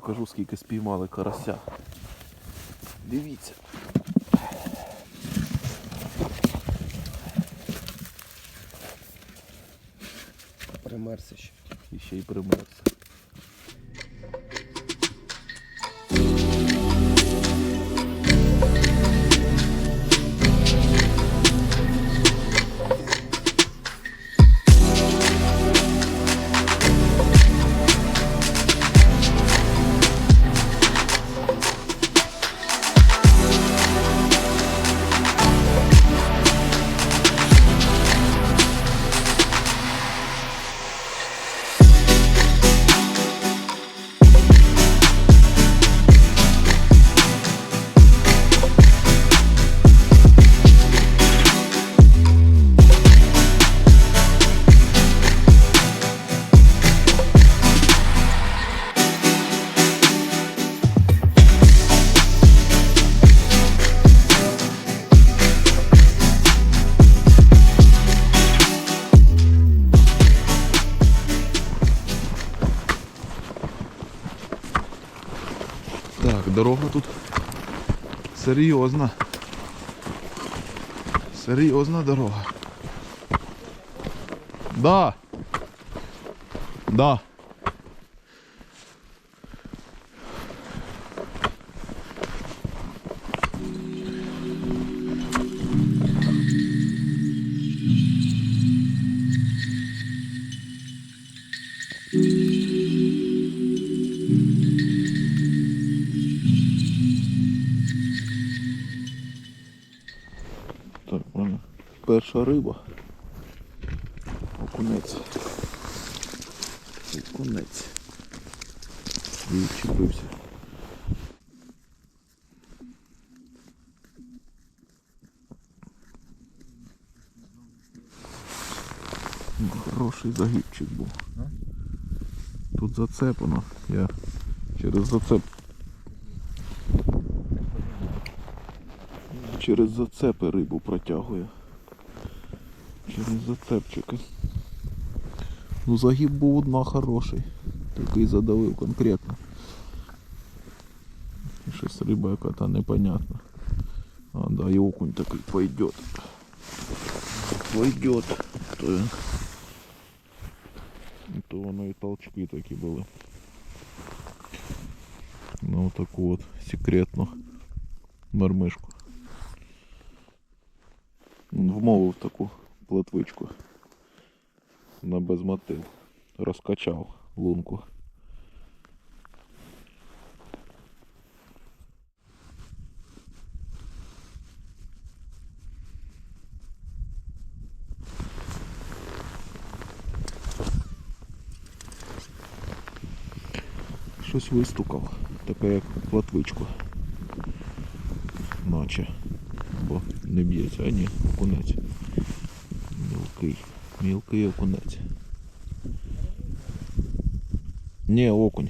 Покажу скільки спіймали карася. Дивіться. Примерся ще. І ще й примерся. Серйозна. Серйозна дорога. Да. Да. Перша риба. Окунець. Окунець. Відчепився. Ну, Хороший загибчик був. Тут зацеплено. Я через зацеп. Через зацепи рибу протягую. Через зацепчики. Ну загиб був одна хороший. Такий задавив конкретно. І щось риба яка-то непонятна. А, да, і окунь такий пойдет. Пойдет. То, він. то воно і толчки такі були. Ну таку от секретну мармишку. Вмовив таку Платвичку на безмотив. Розкачав лунку. Щось вистукав, таке як платвичку. Наче. Бо не б'ється, а ні, окунець. Мілкий. Мілкий окунець. Ні, окунь.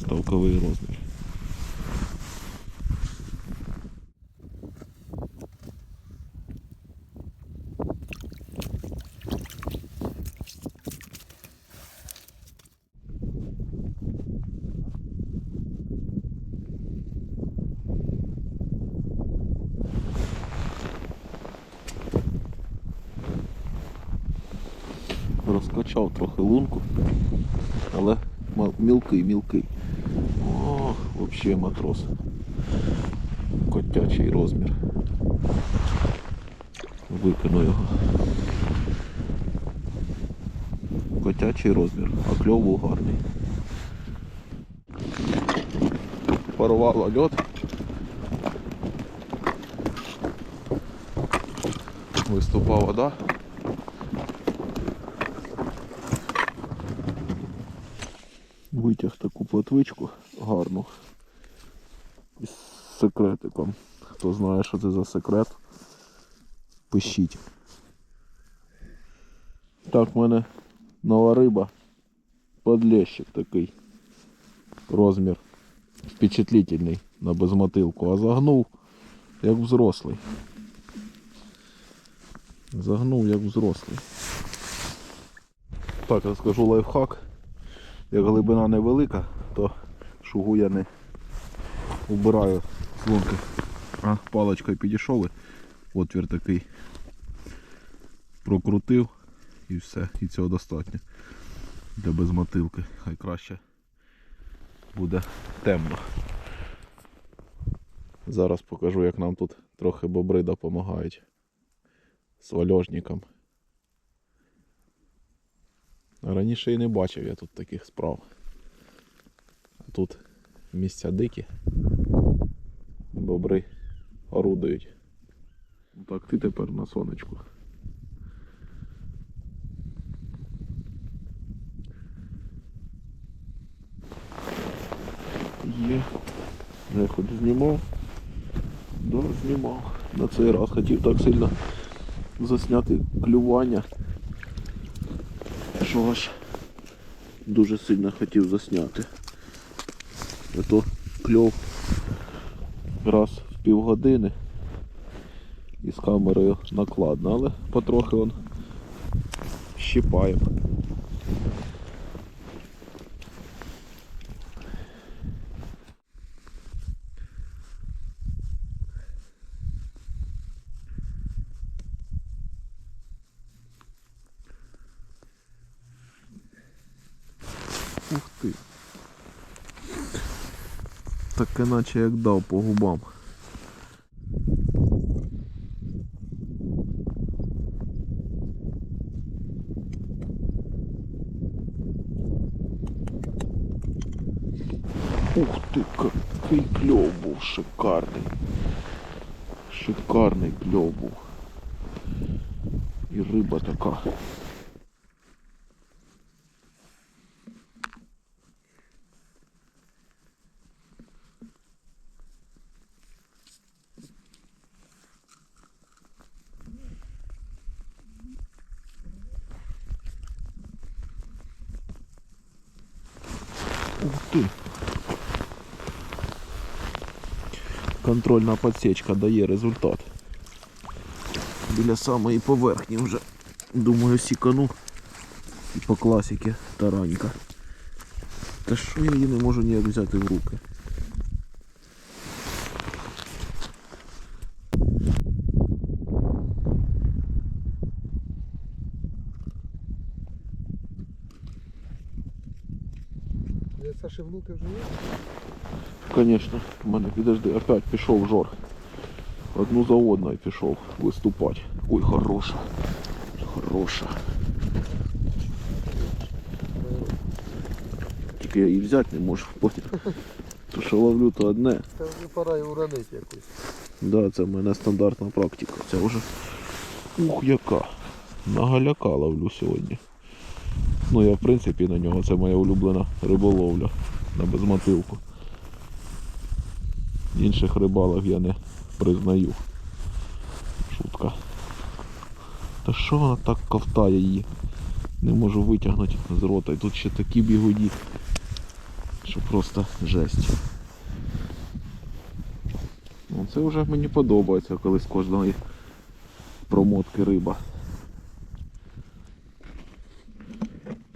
Ставковий розмір. Розкачав трохи лунку, але мілкий, мілкий. О, взагалі матрос. Котячий розмір. Викину його. Котячий розмір, а кльов гарний. Парувало льот. Виступала вода. Витяг таку платвичку гарну. Із секретиком. Хто знає, що це за секрет, пишіть. Так, в мене нова риба. Подлещик такий. Розмір впечатлительний на безмотилку, а загнув як взрослий. Загнув як взрослий. Так, розкажу лайфхак. Як глибина невелика, то шугу я не убираю з лунки. А паличкою підійшов, і отвір такий прокрутив і все. І цього достатньо для безмотилки. Хай краще буде темно. Зараз покажу, як нам тут трохи бобри допомагають з вальожником. Раніше і не бачив я тут таких справ. А тут місця дикі. Бобри орудують. Так, ти тепер на сонечку. Є. Я хоч знімав. Да, знімав. На цей раз хотів так сильно засняти клювання. Що ж дуже сильно хотів засняти. А то кльов раз в півгодини і з камерою накладно, але потрохи он щипає. Ух ти. Таке наче як дав по губам. Ух ти, який кльов був шикарний. Шикарний кльов був. І риба така. Ти. Контрольна подсечка дає результат. Біля самої поверхні вже, думаю, сікану. І по класіки таранька. Та що я її не можу ніяк взяти в руки? Саші вже є? Конечно, в мене підожди, опять пішов жор. Одну за одною пішов виступати. Ой, хороша. Хороша. Тільки я її взяти не можу, поняв. То що ловлю, то одне. Та вже пора і уронити якусь. Да, це в мене стандартна практика. Це вже. Ух, яка. На галяка ловлю сьогодні. Ну я в принципі на нього це моя улюблена риболовля на безмотилку. Інших рибалок я не признаю. Шутка. Та що вона так ковтає її? Не можу витягнути з рота. І тут ще такі бігуді, що просто жесть. Ну, це вже мені подобається, коли з кожної промотки риба.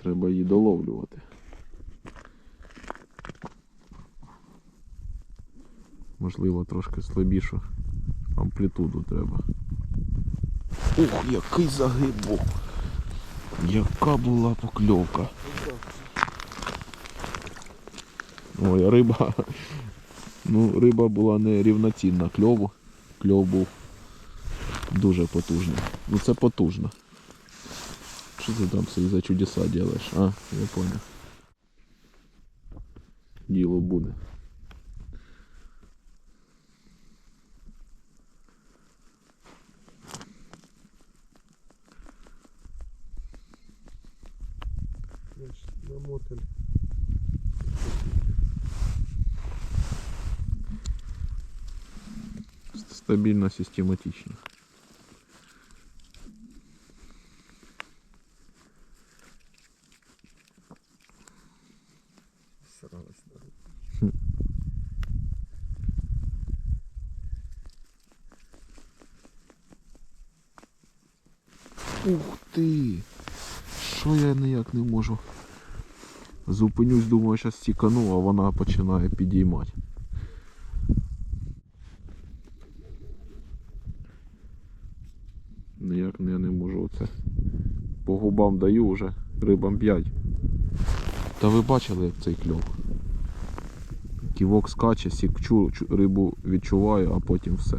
Треба її доловлювати. Можливо, трошки слабішу амплітуду треба. Ух, який загиб був! Яка була покльовка! Ой, риба. Ну, риба була не рівноцінна кльову. Кльов був дуже потужний. Ну це потужно. Що ти там собі за чудеса робиш? А, я понял. Діло буде. Намотали. Стабільно, систематично. На. Ух ти! Що я ніяк не можу Зупинюсь, думаю, зараз стікану, а вона починає підіймати. Ніяк я не можу оце. По губам даю вже рибам 5. Та ви бачили, як цей кльов? Ківок скаче, сікчу рибу відчуваю, а потім все.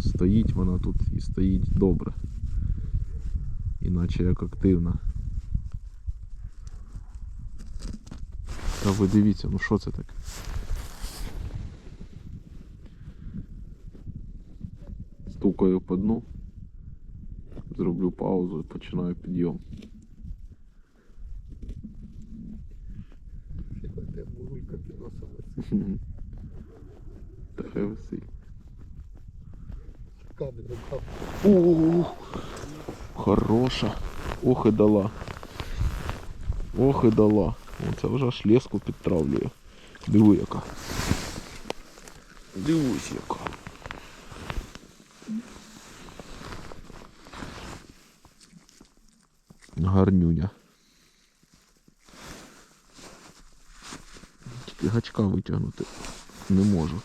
Стоїть вона тут і стоїть добре. Іначе як активна. Та ви дивіться, ну що це таке? Стукаю по дну, зроблю паузу і починаю підйом. Та хай висить. Хороша. Ох і дала. Ох і дала. Оце вже аж леску підтравлює. Диви яка. Дивись яка. Гарнюня. Тільки гачка витягнути не можу.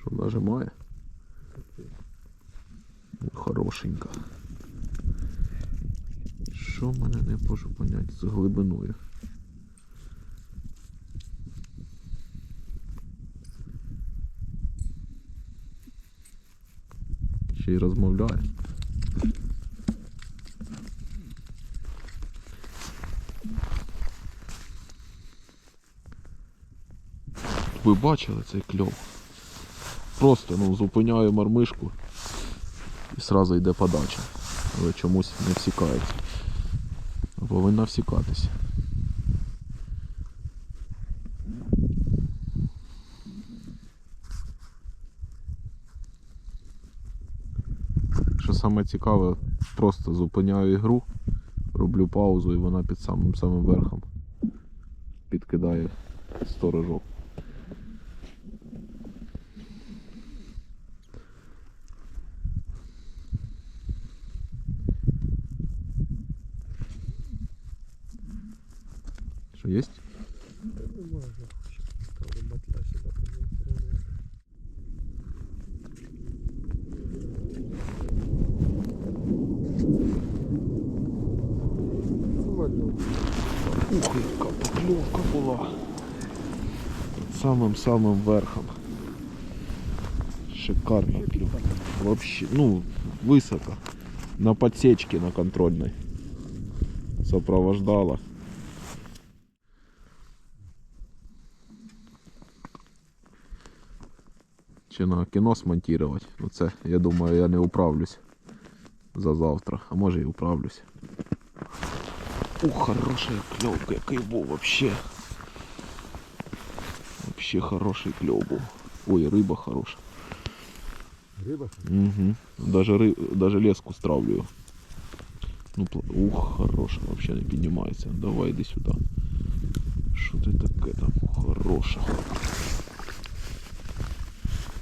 Що нажимає? Хорошенька. Що мене не можу поняти з глибиною? Ще й розмовляє. Ви бачили цей кльов? Просто ну, зупиняю мармишку і сразу йде подача. Але чомусь не всікається. Повинна всікатися. Що саме цікаве, просто зупиняю ігру, роблю паузу і вона під самим самим верхом підкидає сторожок. Ух, яка покльовка була. Самим-самим верхом. Клювка. Вообще, ну, высоко. На подсечке на контрольной. Сопровождала. Чи на кіно смонтувати. Ну це, я думаю, я не управлюсь за завтра. А може і управлюсь. Ух, хорошая клевка, який був вообще. Вообще хороший клев був. Ой, риба хороша. Риба? Угу. Даже, ри... Даже леску стравлюю. Ну, пла- ух, хороша, вообще не піднімається. Давай іди сюди. Що ти таке там? Хороша.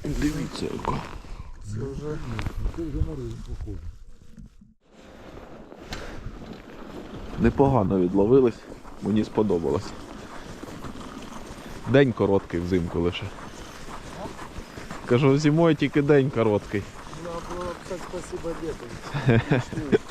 Дивіться яка. Це вже. Це вже на рибу похоже. Непогано відловились, мені сподобалось. День короткий взимку лише. Кажу, зимою тільки день короткий. Надо було сказати спасибо дітям.